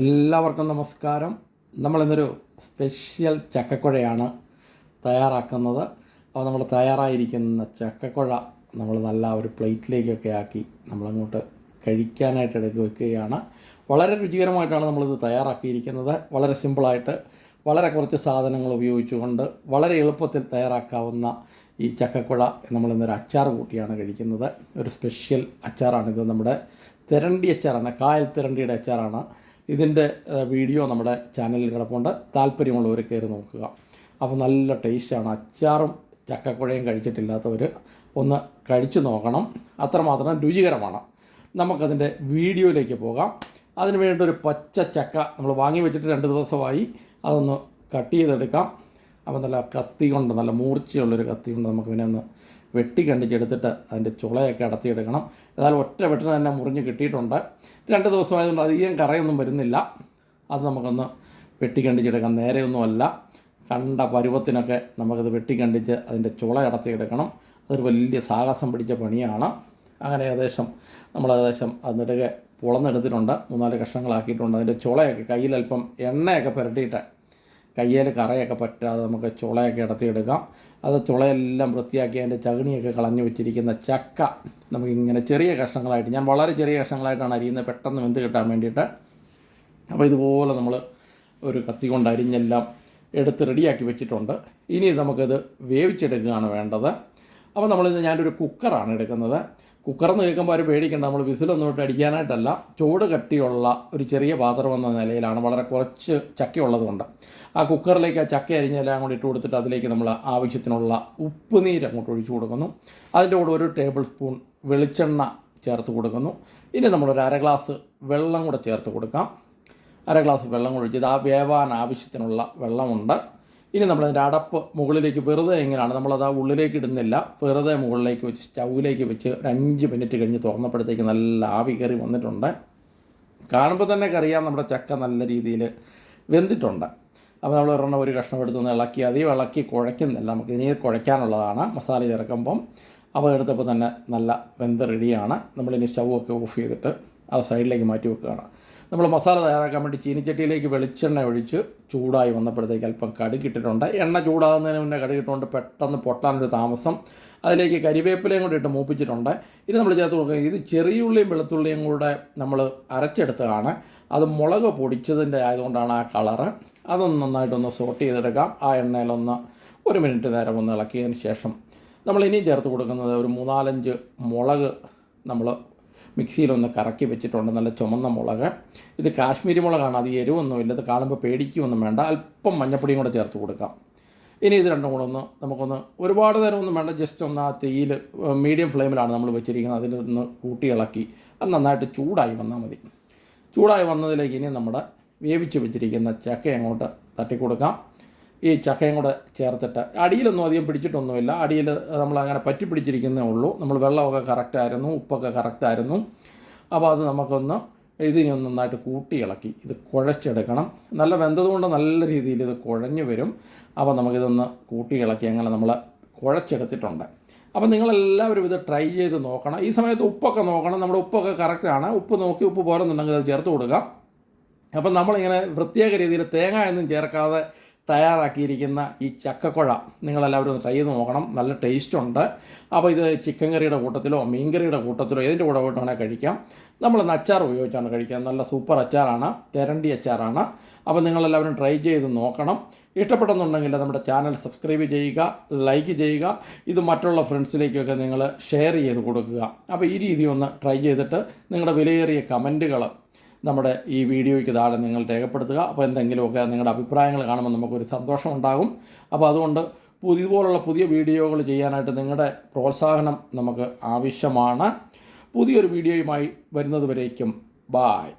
എല്ലാവർക്കും നമസ്കാരം. നമ്മളിന്നൊരു സ്പെഷ്യൽ ചക്കക്കുഴയാണ് തയ്യാറാക്കുന്നത്. അപ്പോൾ നമ്മൾ തയ്യാറായിരിക്കുന്ന ചക്കക്കുഴ നമ്മൾ നല്ല ഒരു പ്ലേറ്റിലേക്കൊക്കെ ആക്കി നമ്മളങ്ങോട്ട് കഴിക്കാനായിട്ട് എടുത്ത് വെക്കുകയാണ്. വളരെ രുചികരമായിട്ടാണ് നമ്മളിത് തയ്യാറാക്കിയിരിക്കുന്നത്. വളരെ സിമ്പിളായിട്ട് വളരെ കുറച്ച് സാധനങ്ങൾ ഉപയോഗിച്ചുകൊണ്ട് വളരെ എളുപ്പത്തിൽ തയ്യാറാക്കാവുന്ന ഈ ചക്കക്കുഴ നമ്മളിന്നൊരു അച്ചാർ കൂട്ടിയാണ് കഴിക്കുന്നത്. ഒരു സ്പെഷ്യൽ അച്ചാറാണിത്. നമ്മുടെ തിരണ്ടി അച്ചാറാണ്. കായൽ തിരണ്ടിയുടെ അച്ചാറാണ്. ഇതിന്റെ വീഡിയോ നമ്മുടെ ചാനലിൽ കിടപ്പുണ്ട്. താല്പര്യമുള്ളവർ കയറി നോക്കുക. അപ്പോൾ നല്ല ടേസ്റ്റാണ്. അച്ചാറും ചക്കക്കുഴയും കഴിച്ചിട്ടില്ലാത്തവർ ഒന്ന് കഴിച്ചു നോക്കണം. അത്രമാത്രം രുചികരമാണ്. നമുക്കതിന്റെ വീഡിയോയിലേക്ക് പോകാം. അതിന് വേണ്ടി ഒരു പച്ച ചക്ക നമ്മൾ വാങ്ങി വെച്ചിട്ട് രണ്ട് ദിവസമായി അതൊന്ന് കട്ട് ചെയ്തെടുക്കാം. അപ്പോൾ നല്ല കത്തി കൊണ്ട് നല്ല മൂർച്ചയുള്ളൊരു കത്തി കൊണ്ട് നമുക്ക് പിന്നെ ഒന്ന് വെട്ടി കണ്ടിച്ചെടുത്തിട്ട് അതിന്റെ ചുളയൊക്കെ അടത്തിയെടുക്കണം. എന്നാൽ ഒറ്റ വെട്ടിന് തന്നെ മുറിഞ്ഞ് കിട്ടിയിട്ടുണ്ട്. രണ്ട് ദിവസമായതുകൊണ്ട് അധികം കറയൊന്നും വരുന്നില്ല. അത് നമുക്കൊന്ന് വെട്ടി കണ്ടിച്ചെടുക്കാം. നേരെയൊന്നുമല്ല. കണ്ട പരുവത്തിനൊക്കെ നമുക്കത് വെട്ടി കണ്ടിച്ച് അതിന്റെ ചുള അടത്തിയെടുക്കണം. അതൊരു വലിയ സാഹസം പിടിച്ച പണിയാണ്. അങ്ങനെ ഏകദേശം നമ്മൾ ഏകദേശം അതിനിടയ്ക്ക് പുളന്നെടുത്തിട്ടുണ്ട്. മൂന്നാൽ കഷ്ണങ്ങളാക്കിയിട്ടുണ്ട്. അതിന്റെ ചുളയൊക്കെ കയ്യിൽ അല്പം എണ്ണയൊക്കെ പുരട്ടിയിട്ട് കയ്യിൽ കറയൊക്കെ പറ്റാതെ നമുക്ക് ചുളയൊക്കെ ഇടത്തിയെടുക്കാം. അത് ചുളയെല്ലാം വൃത്തിയാക്കി അതിന്റെ ചകിണിയൊക്കെ കളഞ്ഞു വെച്ചിരിക്കുന്ന ചക്ക. നമുക്കിങ്ങനെ ചെറിയ കഷ്ണങ്ങളായിട്ട് ഞാൻ വളരെ ചെറിയ കഷ്ണങ്ങളായിട്ടാണ് അരിയുന്നത്. പെട്ടെന്ന് വെന്ത് കിട്ടാൻ വേണ്ടിയിട്ട്. അപ്പോൾ ഇതുപോലെ നമ്മൾ ഒരു കത്തി കൊണ്ട് അരിഞ്ഞെല്ലാം എടുത്ത് റെഡിയാക്കി വെച്ചിട്ടുണ്ട്. ഇനി നമുക്കിത് വേവിച്ചെടുക്കുകയാണ് വേണ്ടത്. അപ്പോൾ നമ്മളിത് ഞാനൊരു കുക്കറാണ് എടുക്കുന്നത്. കുക്കറെന്ന് കേൾക്കുമ്പോൾ ആരും പേടിക്കേണ്ട. നമ്മൾ വിസിലൊന്നും ഇട്ട് അടിക്കാനായിട്ടല്ല. ചൂട് കട്ടിയുള്ള ഒരു ചെറിയ പാത്രം എന്ന നിലയിലാണ് വളരെ കുറച്ച് ചക്കയുള്ളതുകൊണ്ട്. ആ കുക്കറിലേക്ക് ആ ചക്ക അരിഞ്ഞെല്ലാം കൂടി ഇട്ട് കൊടുത്തിട്ട് അതിലേക്ക് നമ്മൾ ആവശ്യത്തിനുള്ള ഉപ്പ് നീര് അങ്ങോട്ട് ഒഴിച്ചു കൊടുക്കുന്നു. അതിന്റെ കൂടെ ഒരു ടേബിൾ സ്പൂൺ വെളിച്ചെണ്ണ ചേർത്ത് കൊടുക്കുന്നു. ഇനി നമ്മളൊരു അര ഗ്ലാസ് വെള്ളം കൂടെ ചേർത്ത് കൊടുക്കാം. അര ഗ്ലാസ് വെള്ളം കൂടെ ഒഴിച്ച് ഇത് ആ വേവാൻ ആവശ്യത്തിനുള്ള വെള്ളമുണ്ട്. ഇനി നമ്മളതിന്റെ അടപ്പ് മുകളിലേക്ക് വെറുതെ എങ്ങനെയാണ്? നമ്മളത് ആ ഉള്ളിലേക്ക് ഇടുന്നില്ല. വെറുതെ മുകളിലേക്ക് വെച്ച് സ്റ്റൗവിലേക്ക് വെച്ച് ഒരു അഞ്ച് മിനിറ്റ് കഴിഞ്ഞ് തുറന്നപ്പോഴത്തേക്ക് നല്ല ആവി കയറി വന്നിട്ടുണ്ട്. കാണുമ്പോൾ തന്നെ അറിയാം നമ്മുടെ ചക്ക നല്ല രീതിയിൽ വെന്തിട്ടുണ്ട്. അപ്പോൾ നമ്മൾ ഒരെണ്ണം ഒരു കഷ്ണം എടുത്തൊന്ന് ഇളക്കി അധികം ഇളക്കി കുഴയ്ക്കുന്നില്ല. നമുക്ക് ഇനി കുഴയ്ക്കാനുള്ളതാണ് മസാല ചേർക്കുമ്പം. അപ്പോൾ എടുത്തപ്പോൾ തന്നെ നല്ല വെന്ത് റെഡിയാണ് നമ്മളിനി സ്റ്റൗ ഒക്കെ ഓഫ് ചെയ്തിട്ട് അത് സൈഡിലേക്ക് മാറ്റി വെക്കുകയാണ്. നമ്മൾ മസാല തയ്യാറാക്കാൻ വേണ്ടി ചീനിച്ചട്ടിയിലേക്ക് വെളിച്ചെണ്ണ ഒഴിച്ച് ചൂടായി വന്നപ്പോഴത്തേക്ക് അല്പം കടുകിട്ടിട്ടുണ്ട് എണ്ണ ചൂടാകുന്നതിന് മുന്നേ കടുകിട്ടുകൊണ്ട് പെട്ടെന്ന് പൊട്ടാനൊരു താമസം അതിലേക്ക് കരിവേപ്പിലയും കൂടി ഇട്ട് മൂപ്പിച്ചിട്ടുണ്ട്. ഇത് നമ്മൾ ചേർത്ത് കൊടുക്കുക. ഇത് ചെറിയുള്ളിയും വെളുത്തുള്ളിയും കൂടെ നമ്മൾ അരച്ചെടുത്തതാണ്. അത് മുളക് പൊടിച്ചതിന്റെ ആയതുകൊണ്ടാണ് ആ കളറ്. അതൊന്ന് നന്നായിട്ടൊന്ന് സോട്ട് ചെയ്തെടുക്കാം. ആ എണ്ണയിലൊന്ന് ഒരു മിനിറ്റ് നേരം ഒന്ന് ഇളക്കിയതിന് ശേഷം നമ്മൾ ഇനിയും ചേർത്ത് കൊടുക്കുന്നത് ഒരു മൂന്നാലഞ്ച് മുളക് നമ്മൾ മിക്സിയിലൊന്ന് കറക്കി വെച്ചിട്ടുണ്ട്. നല്ല ചുമന്ന മുളക്. ഇത് കാശ്മീരി മുളകാണ്. അത് എരിവൊന്നുമില്ല. ഇത് കാണുമ്പോൾ പേടിക്കുമൊന്നും വേണ്ട. അല്പം മഞ്ഞപ്പൊടിയും കൂടെ ചേർത്ത് കൊടുക്കാം. ഇനി ഇത് രണ്ടും കൂടെ ഒന്ന് നമുക്കൊന്ന് ഒരുപാട് നേരം ഒന്നും വേണ്ട. ജസ്റ്റ് ഒന്ന് ആ തീയിൽ മീഡിയം ഫ്ലെയിമിലാണ് നമ്മൾ വെച്ചിരിക്കുന്നത്. അതിലൊന്ന് കൂട്ടി ഇളക്കി. അത് നന്നായിട്ട് ചൂടായി വന്നാൽ മതി. ചൂടായി വന്നതിലേക്ക് ഇനി നമ്മുടെ വേവിച്ച് വെച്ചിരിക്കുന്ന ചക്ക അങ്ങോട്ട് തട്ടിക്കൊടുക്കാം. ഈ ചക്കയും കൂടെ ചേർത്തിട്ട്. അടിയിലൊന്നും അധികം പിടിച്ചിട്ടൊന്നുമില്ല. അടിയിൽ നമ്മൾ അങ്ങനെ പറ്റി പിടിച്ചിരിക്കുന്നേ ഉള്ളൂ. നമ്മൾ വെള്ളമൊക്കെ കറക്റ്റായിരുന്നു ഉപ്പൊക്കെ കറക്റ്റായിരുന്നു അപ്പോൾ അത് നമുക്കൊന്ന് ഇതിനെ ഒന്ന് നന്നായിട്ട് കൂട്ടി ഇളക്കി. ഇത് കുഴച്ചെടുക്കണം. നല്ല വെന്തതുകൊണ്ട് നല്ല രീതിയിൽ ഇത് കുഴഞ്ഞു വരും. അപ്പോൾ നമുക്കിതൊന്ന് കൂട്ടി ഇളക്കി അങ്ങനെ നമ്മൾ കുഴച്ചെടുത്തിട്ടുണ്ട്. അപ്പം നിങ്ങളെല്ലാവരും ഇത് ട്രൈ ചെയ്ത് നോക്കണം. ഈ സമയത്ത് ഉപ്പൊക്കെ നോക്കണം. നമ്മുടെ ഉപ്പൊക്കെ കറക്റ്റാണ് ഉപ്പ് നോക്കി ഉപ്പ് പോരെന്നുണ്ടെങ്കിൽ അത് ചേർത്ത് കൊടുക്കാം. അപ്പം നമ്മളിങ്ങനെ പ്രത്യേക രീതിയിൽ തേങ്ങ ഒന്നും ചേർക്കാതെ തയ്യാറാക്കിയിരിക്കുന്ന ഈ ചക്കക്കുഴ നിങ്ങളെല്ലാവരും ഒന്ന് ട്രൈ ചെയ്ത് നോക്കണം. നല്ല ടേസ്റ്റ് ഉണ്ട്. അപ്പോൾ ഇത് ചിക്കൻ കറിയുടെ കൂട്ടത്തിലോ മീൻ കറിയുടെ കൂട്ടത്തിലോ ഇതിന്റെ കൂടെ വേണേൽ കഴിക്കാം. നമ്മൾ അച്ചാർ ഉപയോഗിച്ചാണ് കഴിക്കുക നല്ല സൂപ്പർ അച്ചാറാണ് തെരണ്ടി അച്ചാറാണ്. അപ്പോൾ നിങ്ങളെല്ലാവരും ട്രൈ ചെയ്ത് നോക്കണം. ഇഷ്ടപ്പെട്ടെന്നുണ്ടെങ്കിൽ നമ്മുടെ ചാനൽ സബ്സ്ക്രൈബ് ചെയ്യുക ലൈക്ക് ചെയ്യുക. ഇത് മറ്റുള്ള ഫ്രണ്ട്സിലേക്കൊക്കെ നിങ്ങൾ ഷെയർ ചെയ്ത് കൊടുക്കുക. അപ്പോൾ ഈ രീതി ഒന്ന് ട്രൈ ചെയ്തിട്ട് നിങ്ങളുടെ വിലയേറിയ കമന്റുകൾ നമ്മുടെ ഈ വീഡിയോയ്ക്ക് താഴെ നിങ്ങൾ രേഖപ്പെടുത്തുക. അപ്പോൾ എന്തെങ്കിലുമൊക്കെ നിങ്ങളുടെ അഭിപ്രായങ്ങൾ കാണുമ്പോൾ നമുക്കൊരു സന്തോഷം ഉണ്ടാകും. അപ്പോൾ അതുകൊണ്ട് ഇതുപോലുള്ള പുതിയ വീഡിയോകൾ ചെയ്യാനായിട്ട് നിങ്ങളുടെ പ്രോത്സാഹനം നമുക്ക് ആവശ്യമാണ്. പുതിയൊരു വീഡിയോയുമായി വരുന്നതുവരേക്കും ബായ്